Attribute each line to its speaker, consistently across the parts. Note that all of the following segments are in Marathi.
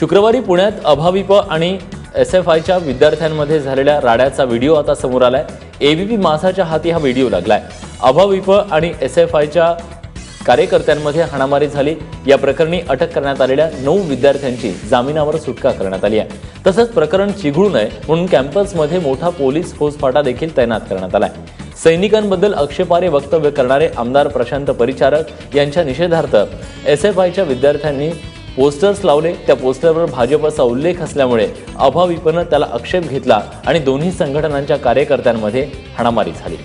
Speaker 1: शुक्रवारी पुण्यात अभाविप आणि एस एफ आयच्या विद्यार्थ्यांमध्ये झालेल्या राड्याचा व्हिडिओ आता समोर आलाय. एबीपी मासाच्या हाती हा व्हिडिओ लागलाय. अभाविप आणि एस एफ आयच्या कार्यकर्त्यांमध्ये हाणामारी झाली. या प्रकरणी अटक करण्यात आलेल्या नऊ विद्यार्थ्यांची जामिनावर सुटका करण्यात आली आहे. तसंच प्रकरण चिघळू नये म्हणून कॅम्पसमध्ये मोठा पोलीस फौजफाटा देखील तैनात करण्यात आलाय. सैनिकांबद्दल आक्षेपारे वक्तव्य करणारे आमदार प्रशांत परिचारक यांच्या निषेधार्थ एस एफ आयच्या विद्यार्थ्यांनी पोस्टर्स लावले त्या पोस्टरवर भाजपचा उल्लेख असल्यामुळे अभाविपनं त्याला आक्षेप घेतला आणि दोन्ही संघटनांच्या कार्यकर्त्यांमध्ये हाणामारी झाली.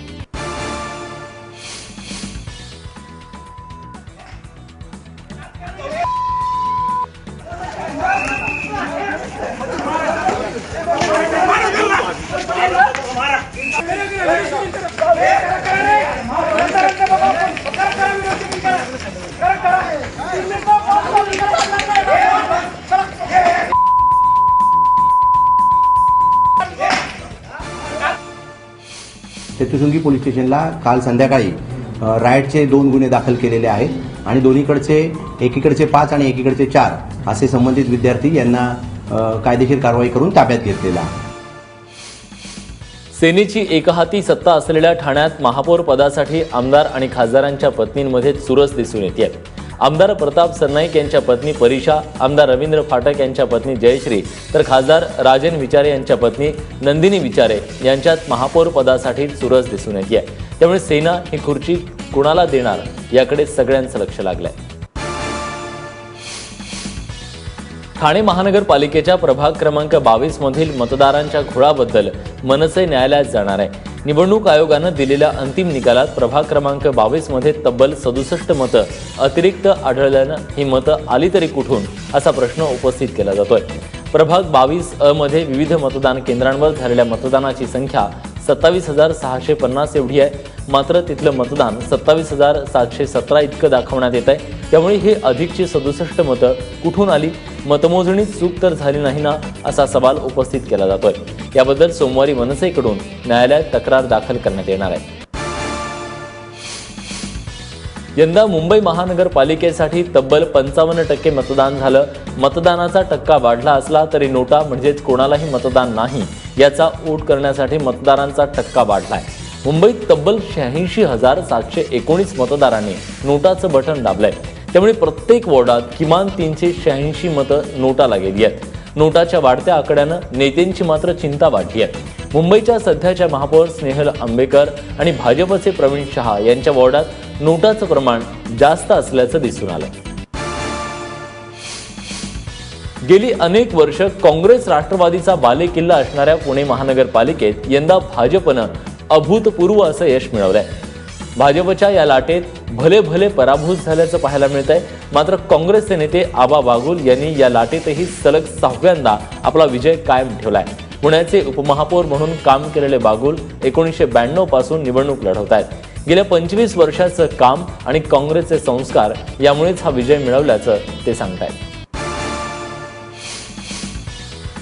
Speaker 2: तेथुसुंगी पोलीस स्टेशनला काल संध्याकाळी रायडचे दोन गुन्हे दाखल केलेले आहेत आणि दोन्हीकडचे एकीकडचे पाच आणि एकीकडचे चार असे संबंधित विद्यार्थी यांना कायदेशीर कारवाई करून ताब्यात घेतलेला
Speaker 1: सेनेची एकहाती सत्ता असलेल्या ठाण्यात महापौर पदासाठी आमदार आणि खासदारांच्या पत्नींमध्ये चुरस दिसून येते आमदार प्रताप सरनाईक यांच्या पत्नी परीषा आमदार रवींद्र फाटक यांच्या पत्नी जयश्री तर खासदार राजन विचारे यांच्या पत्नी नंदिनी विचारे यांच्यात महापौर पदासाठी चुरस दिसून येते त्यामुळे सेना ही खुर्ची कुणाला देणार? याकडे सगळ्यांचं लक्ष लागलंय. ठाणे महानगरपालिकेच्या प्रभाग क्रमांक बावीस मधील मतदारांच्या घोळाबद्दल मनसे न्यायालयात जाणार आहे. निवडणूक आयोगानं दिलेल्या अंतिम निकालात प्रभाग क्रमांक बावीसमध्ये तब्बल सदुसष्ट मतं अतिरिक्त आढळल्यानं ही मतं आली तरी कुठून असा प्रश्न उपस्थित केला जातोय. प्रभाग बावीस अ मध्ये विविध मतदान केंद्रांवर झालेल्या मतदानाची संख्या सत्तावीस हजार सहाशे पन्नास एवढी आहे. मात्र तिथलं मतदान सत्तावीस हजार सातशे सतरा इतकं दाखवण्यात येत आहे त्यामुळे ही अधिकची सदुसष्ट मतं कुठून आली? मतमोजणीत चूक तर झाली नाही ना असा सवाल उपस्थित केला जातोय. याबद्दल सोमवारी मनसेकडून न्यायालयात तक्रार दाखल करण्यात येणार आहे. यंदा मुंबई महानगरपालिकेसाठी तब्बल पंचावन्न टक्के मतदान झालं. मतदानाचा टक्का वाढला असला तरी नोटा म्हणजेच कोणालाही मतदान नाही याचा ओट करण्यासाठी मतदारांचा टक्का वाढलाय. मुंबईत तब्बल शहाऐंशी हजार सातशे एकोणीस मतदारांनी नोटाचं बटन दाबलंय. त्यामुळे प्रत्येक वॉर्डात किमान तीनशे शहाऐंशी मतं नोटाला गेली आहेत. नोटाच्या वाढत्या आकड्यानं नेत्यांची मात्र चिंता वाढली आहे. मुंबईच्या सध्याच्या महापौर स्नेहल आंबेकर आणि भाजपचे प्रवीण शहा यांच्या वॉर्डात नोटाचं प्रमाण जास्त असल्याचं दिसून आलं गेली अनेक वर्ष काँग्रेस राष्ट्रवादीचा बालेकिल्ला असणाऱ्या पुणे महानगरपालिकेत यंदा भाजपनं अभूतपूर्व असं यश मिळवलंय. भाजपच्या या लाटेत भले भले पराभूत झाल्याचं पाहायला मिळत आहे मात्र काँग्रेसचे नेते आबा बागुल यांनी या लाटेतही सलग सहाव्यांदा आपला विजय कायम ठेवलाय. पुण्याचे उपमहापौर म्हणून काम केलेले बागुल एकोणीसशे ब्याण्णवपासून निवडणूक लढवत आहेत गेल्या पंचवीस वर्षाचं काम आणि काँग्रेसचे संस्कार यामुळेच हा विजय मिळवल्याचं ते सांगतायत.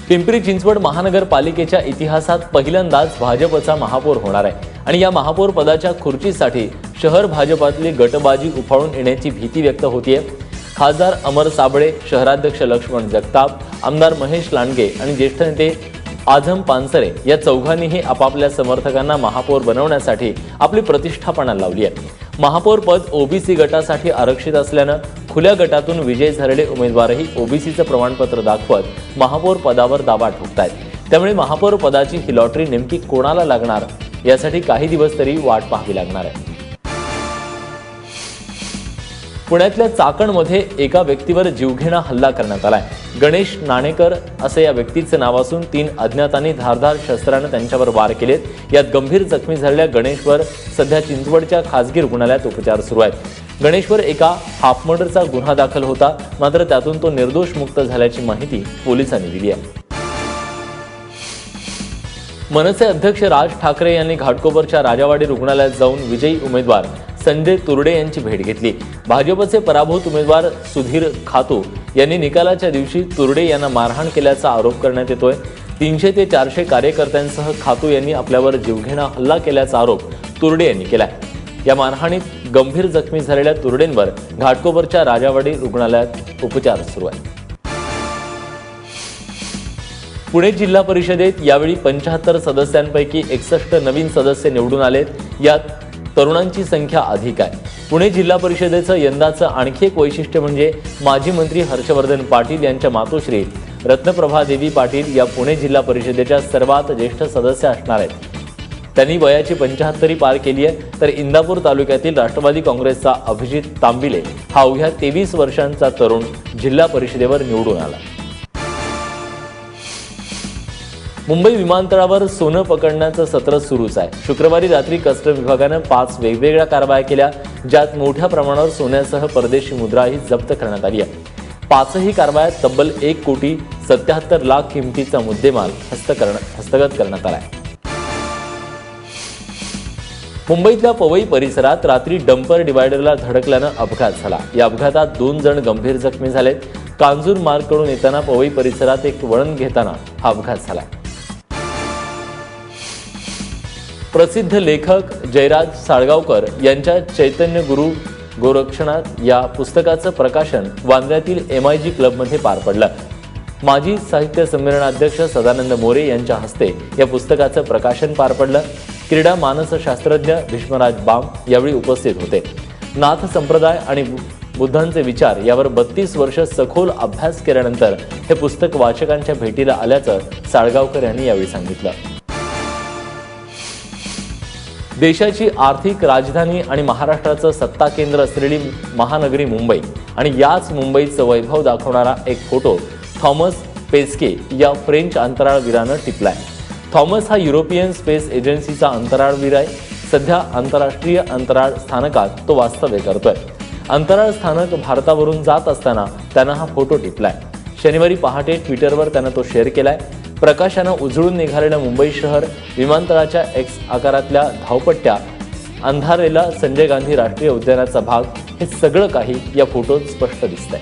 Speaker 1: पिंपरी चिंचवड महानगरपालिकेच्या इतिहासात पहिल्यांदाच भाजपचा महापौर होणार आहे. आणि या महापौर पदाच्या खुर्चीसाठी शहर भाजपातली गटबाजी उफाळून येण्याची भीती व्यक्त होतीये. खासदार अमर साबळे शहराध्यक्ष लक्ष्मण जगताप आमदार महेश लांडगे आणि ज्येष्ठ नेते आझम पानसरे या चौघांनीही आपापल्या समर्थकांना महापौर बनवण्यासाठी आपली प्रतिष्ठापणा लावली आहे महापौर पद ओबीसी गटासाठी आरक्षित असल्यानं खुल्या गटातून विजय झालेले उमेदवारही ओबीसीचं प्रमाणपत्र दाखवत महापौर पदावर दावा ठोकतायत. त्यामुळे महापौर पदाची ही लॉटरी नेमकी कोणाला लागणार? यासाठी काही दिवस तरी वाट पाहावी लागणार आहे. पुण्यातल्या चाकणमध्ये एका व्यक्तीवर जीवघेणा हल्ला करण्यात आलाय. गणेश नाणेकर असं या व्यक्तीचं नाव असून तीन अज्ञातांनी धारधार शस्त्रानं त्यांच्यावर वार केलेत. यात गंभीर जखमी झालेल्या गणेशवर सध्या चिंचवडच्या खासगी रुग्णालयात उपचार सुरू आहेत. गणेशवर एका हाफमर्डरचा गुन्हा दाखल होता मात्र त्यातून तो निर्दोष मुक्त झाल्याची माहिती पोलिसांनी दिली आहे. मनसे अध्यक्ष राज ठाकरे यांनी घाटकोपरच्या राजावाडी रुग्णालयात जाऊन विजयी उमेदवार संजय तुर्डे यांची भेट घेतली. भाजपचे पराभूत उमेदवार सुधीर खातू यांनी निकालाच्या दिवशी तुर्डे यांना मारहाण केल्याचा आरोप करण्यात येतोय. तीनशे ते चारशे कार्यकर्त्यांसह खातू यांनी आपल्यावर जीवघेणा हल्ला केल्याचा आरोप तुर्डे यांनी केला या मारहाणीत गंभीर जखमी झालेल्या तुर्डेंवर घाटकोपरच्या राजावाडी रुग्णालयात उपचार सुरू आहेत. पुणे जिल्हा परिषदेत यावेळी पंच्याहत्तर सदस्यांपैकी एकसष्ट नवीन सदस्य निवडून आलेत. यात तरुणांची संख्या अधिक आहे. पुणे जिल्हा परिषदेचं यंदाचं आणखी एक वैशिष्ट्य म्हणजे माजी मंत्री हर्षवर्धन पाटील यांच्या मातोश्री. रत्नप्रभा देवी पाटील या पुणे जिल्हा परिषदेच्या सर्वात ज्येष्ठ सदस्य असणार आहेत. त्यांनी वयाची पंच्याहत्तरी पार केली आहे तर इंदापूर तालुक्यातील राष्ट्रवादी काँग्रेसचा अभिजित तांबिले हा अवघ्या तेवीस वर्षांचा तरुण जिल्हा परिषदेवर निवडून आला. मुंबई विमानतळावर सोनं पकडण्याचं सत्र सुरूच आहे. शुक्रवारी रात्री कस्टम विभागानं पाच वेगवेगळ्या कारवाया केल्या ज्यात मोठ्या प्रमाणावर सोन्यासह परदेशी मुद्राही जप्त करण्यात आली आहे. पाचही कारवायात तब्बल एक कोटी सत्याहत्तर लाख किमतीचा मुद्देमाल हस्तकरण हस्तगत करण्यात आला आहे मुंबईतल्या पवई परिसरात रात्री डंपर डिवायडरला धडकल्यानं अपघात झाला. या अपघातात दोन जण गंभीर जखमी झालेत. कांजूर मार्गकडून येताना पवई परिसरात एक वळण घेताना हा अपघात झाला प्रसिद्ध लेखक जयराज साळगावकर यांच्या चैतन्य गुरु गोरक्षणात या पुस्तकाचं प्रकाशन वांद्र्यातील एम आय जी क्लबमध्ये पार पडलं. माजी साहित्य संमेलनाध्यक्ष सदानंद मोरे यांच्या हस्ते या पुस्तकाचं प्रकाशन पार पडलं. क्रीडा मानसशास्त्रज्ञ भीष्मराज बाम यावेळी उपस्थित होते. नाथ संप्रदाय आणि बुद्धांचे विचार यावर बत्तीस वर्ष सखोल अभ्यास केल्यानंतर हे पुस्तक वाचकांच्या भेटीला आल्याचं साळगावकर यांनी यावेळी सांगितलं. देशाची आर्थिक राजधानी आणि महाराष्ट्राचं सत्ता केंद्र असलेली महानगरी मुंबई आणि याच मुंबईचं वैभव दाखवणारा एक फोटो थॉमस पेस्के या फ्रेंच अंतराळवीरानं टिपलाय. थॉमस हा युरोपियन स्पेस एजन्सीचा अंतराळवीर आहे. सध्या आंतरराष्ट्रीय अंतराळ स्थानकात तो वास्तव्य करतोय. अंतराळ स्थानक भारतावरून जात असताना त्यानं हा फोटो टिपलाय. शनिवारी पहाटे ट्विटरवर त्यानं तो शेअर केलाय. प्रकाशानं उजळून निघालेलं मुंबई शहर विमानतळाच्या एक्स आकारातल्या धावपट्ट्या अंधारेला संजय गांधी राष्ट्रीय उद्यानाचा भाग हे सगळं काही या फोटोत स्पष्ट दिसतंय.